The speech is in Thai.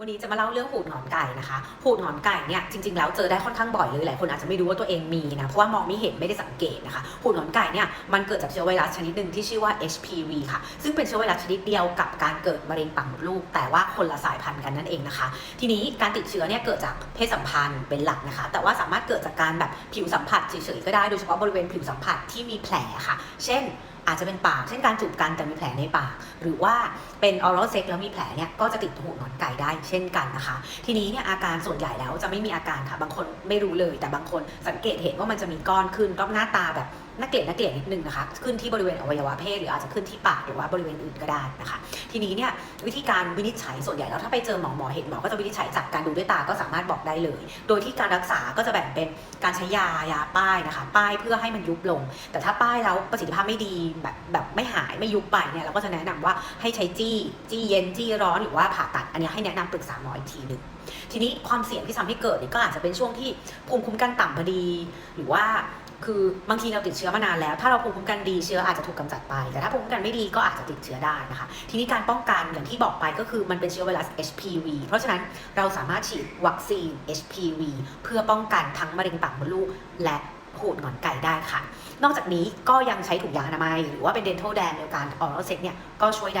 วันนี้จะมาเล่าเรื่องหูดหงอนไก่นะคะหูดหงอนไก่เนี่ยจริงๆแล้วเจอได้ค่อนข้างบ่อยเลยหลายคนอาจจะไม่รู้ว่าตัวเองมีนะเพราะว่ามองไม่เห็นไม่ได้สังเกตนะคะหูดหงอนไก่เนี่ยมันเกิดจากเชื้อไวรัสชนิดหนึ่งที่ชื่อว่า HPV ค่ะ ซึ่งเป็นเชื้อไวรัสชนิดเดียวกับการเกิดมะเร็งปากมดลูก แต่ว่าคนละสายพันธุ์กันนั่นเองนะคะ ทีนี้การติดเชื้อเนี่ยเกิดจากเพศสัมพันธ์เป็นหลักนะคะ แต่ว่าสามารถเกิดจากการแบบผิวสัมผัสเฉยๆก็ได้โดยเฉพาะบริเวณผิวสัมผัสที่มีแผลค่ะ เช่น อาจจะเป็นปากเช่นการจูบกันแต่มีแผลในปาก หรือว่าเป็นออรัลเซ็กแล้วมีแผลเนี่ยก็จะติดหูหนอนไก่ได้เช่นกันนะคะ ทีนี้เนี่ยอาการส่วนใหญ่แล้วจะไม่มีอาการค่ะ บางคนไม่รู้เลย แต่บางคนสังเกตเห็นว่ามันจะมีก้อนขึ้นรอบหน้าตาแบบน่าเกลียดน่าเกลียดนิดนึงนะคะ ขึ้นที่บริเวณอวัยวะเพศหรืออาจจะขึ้นที่ปากหรือว่าบริเวณอื่นก็ได้นะคะ ทีนี้เนี่ยวิธีการวินิจฉัยส่วนใหญ่แล้วถ้าไปเจอหมอหมอเห็นหมอก็จะวินิจฉัยจากการดูด้วยตาก็สามารถบอกได้เลย โดยที่การรักษาก็จะแบ่งเป็นการใช้ยายาป้ายนะคะ ป้ายเพื่อให้มันยุบลง แต่ถ้าป้ายแล้วประสิทธิภาพไม่ดีแบบแบบไม่หายไม่ยุบไปเนี่ยเราก็จะแนะนำว่าให้ใช้จี้จี้เย็นจี้ร้อนหรือว่าผ่าตัด อันนี้ให้แนะนำปรึกษาหมออีกทีหนึ่งทีนี้ความเสี่ยงที่ทำให้เกิดเนี่ยก็อาจจะเป็นช่วงที่ภูมิคุ้มกันต่ำพอดี หรือว่า คือบางทีเราติดเชื้อมานานแล้ว ถ้าเราภูมิคุ้มกันดีเชื้ออาจจะถูกกำจัดไป แต่ถ้าภูมิคุ้มกันไม่ดีก็อาจจะติดเชื้อได้นะคะ ทีนี้การป้องกันอย่างที่บอกไปก็คือมันเป็นเชื้อไวรัส HPV เพราะฉะนั้นเราสามารถฉีดวัคซีน HPV เพื่อป้องกันทั้งมะเร็งปากมดลูกและหูดหงอนไก่ได้ค่ะ นอกจากนี้ก็ยังใช้ถุงยางอนามัย หรือว่าเป็น dental dam ในการ oral sex เนี่ยก็ช่วยได้